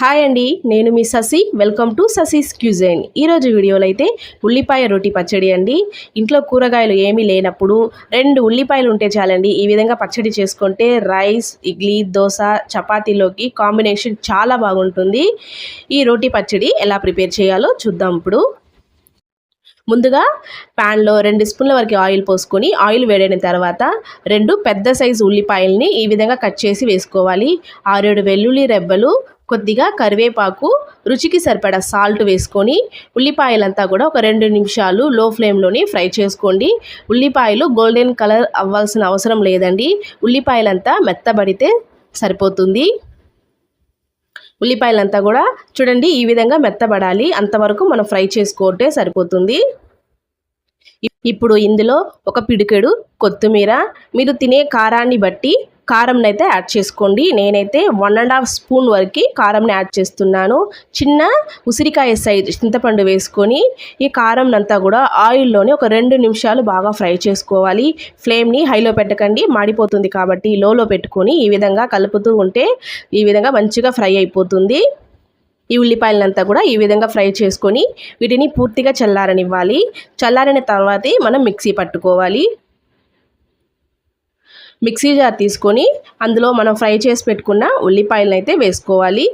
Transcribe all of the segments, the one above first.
Hi అండి నేను మీ Sasi. Welcome to Sasi's cuisine. ఈరోజు వీడియోలో అయితే ఉల్లిపాయ రోటి పచ్చడి అండి. ఇంట్లో కూరగాయలు ఏమీ లేనప్పుడు రెండు ఉల్లిపాయలు ఉంటే చాలండి. ఈ విధంగా పచ్చడి చేసుకుంటే రైస్ ఇడ్లీ దోశ చపాతీలోకి కాంబినేషన్ చాలా బాగుంటుంది. ఈ రోటి పచ్చడి ఎలా ప్రిపేర్ చేయాలో చూద్దాం ఇప్పుడు. ముందుగా ప్యాన్లో రెండు స్పూన్ల వరకు ఆయిల్ పోసుకొని ఆయిల్ వేడైన తర్వాత రెండు పెద్ద సైజు ఉల్లిపాయల్ని ఈ విధంగా కట్ చేసి వేసుకోవాలి. ఆరేడు వెల్లుల్లి రెబ్బలు కొద్దిగా కరివేపాకు రుచికి సరిపడా సాల్ట్ వేసుకొని ఉల్లిపాయలంతా కూడా ఒక రెండు నిమిషాలు లో ఫ్లేమ్లోని ఫ్రై చేసుకోండి. ఉల్లిపాయలు గోల్డెన్ కలర్ అవ్వాల్సిన అవసరం లేదండి. ఉల్లిపాయలంతా మెత్తబడితే సరిపోతుంది. ఉల్లిపాయలంతా కూడా చూడండి ఈ విధంగా మెత్తబడాలి. అంతవరకు మనం ఫ్రై చేసుకుంటే సరిపోతుంది. ఇప్పుడు ఇందులో ఒక పిడికెడు కొత్తిమీర మీరు తినే కారాన్ని బట్టి కారంనైతే అయితే యాడ్ చేసుకోండి. నేనైతే వన్ అండ్ హాఫ్ స్పూన్ వరకు కారంని యాడ్ చేస్తున్నాను. చిన్న ఉసిరికాయ సైజ్ చింతపండు వేసుకొని ఈ కారం అంతా కూడా ఆయిల్లోనే ఒక రెండు నిమిషాలు బాగా ఫ్రై చేసుకోవాలి. ఫ్లేమ్ని హైలో పెట్టకండి. మాడిపోతుంది కాబట్టి లోలో పెట్టుకొని ఈ విధంగా కలుపుతూ ఉంటే ఈ విధంగా మంచిగా ఫ్రై అయిపోతుంది. ఈ ఉల్లిపాయలంతా కూడా ఈ విధంగా ఫ్రై చేసుకొని వీటిని పూర్తిగా చల్లారనివ్వాలి. చల్లారిన తర్వాతే మనం మిక్సీ పట్టుకోవాలి. మిక్సీ జార్ తీసుకొని అందులో మనం ఫ్రై చేసి పెట్టుకున్న ఉల్లిపాయలను అయితే వేసుకోవాలి.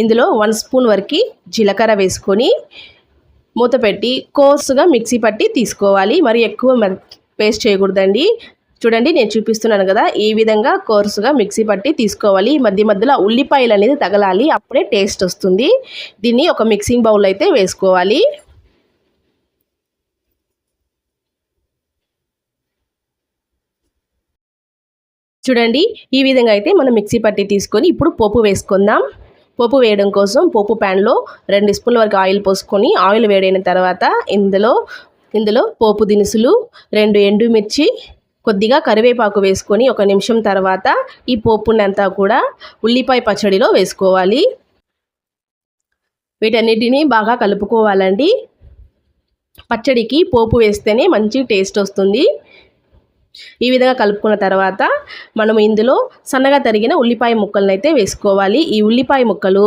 ఇందులో వన్ స్పూన్ వరకు జీలకర్ర వేసుకొని మూత పెట్టి కోర్సుగా మిక్సీ పట్టి తీసుకోవాలి. మరి ఎక్కువ పేస్ట్ చేయకూడదండి. చూడండి నేను చూపిస్తున్నాను కదా ఈ విధంగా కోర్సుగా మిక్సీ పట్టి తీసుకోవాలి. మధ్య మధ్యలో ఉల్లిపాయలు అనేది తగలాలి అప్పుడే టేస్ట్ వస్తుంది. దీన్ని ఒక మిక్సింగ్ బౌల్ అయితే వేసుకోవాలి. చూడండి ఈ విధంగా అయితే మనం మిక్సీ పట్టి తీసుకొని ఇప్పుడు పోపు వేసుకుందాం. పోపు వేయడం కోసం పోపు ప్యాన్లో రెండు స్పూన్ల వరకు ఆయిల్ పోసుకొని ఆయిల్ వేడైన తర్వాత ఇందులో ఇందులో పోపు దినుసులు రెండు ఎండుమిర్చి కొద్దిగా కరివేపాకు వేసుకొని ఒక నిమిషం తర్వాత ఈ పోపునంతా కూడా ఉల్లిపాయ పచ్చడిలో వేసుకోవాలి. వీటన్నిటిని బాగా కలుపుకోవాలండి. పచ్చడికి పోపు వేస్తేనే మంచి టేస్ట్ వస్తుంది. ఈ విధంగా కలుపుకున్న తర్వాత మనం ఇందులో సన్నగా తరిగిన ఉల్లిపాయ ముక్కలను అయితే వేసుకోవాలి. ఈ ఉల్లిపాయ ముక్కలు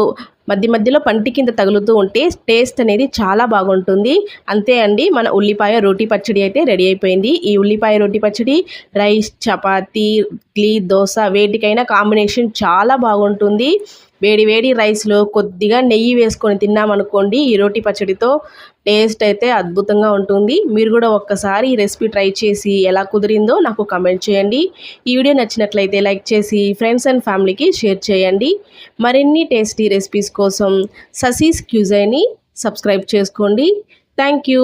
మధ్య మధ్యలో పంటి కింద తగులుతూ ఉంటే టేస్ట్ అనేది చాలా బాగుంటుంది. అంతే అండి మన ఉల్లిపాయ రోటి పచ్చడి అయితే రెడీ అయిపోయింది. ఈ ఉల్లిపాయ రోటి పచ్చడి రైస్ చపాతీ ఇడ్లీ దోశ వేటికైనా కాంబినేషన్ చాలా బాగుంటుంది. వేడి వేడి రైస్లో కొద్దిగా నెయ్యి వేసుకొని తిన్నామనుకోండి ఈ రోటి పచ్చడితో టేస్ట్ అయితే అద్భుతంగా ఉంటుంది. మీరు కూడా ఒక్కసారి ఈ రెసిపీ ట్రై చేసి ఎలా కుదిరిందో నాకు కమెంట్ చేయండి. ఈ వీడియో నచ్చినట్లయితే లైక్ చేసి ఫ్రెండ్స్ అండ్ ఫ్యామిలీకి షేర్ చేయండి. మరిన్ని టేస్టీ రెసిపీస్ కోసం ససీస్ క్యూజైని సబ్స్క్రైబ్ చేసుకోండి. Thank you.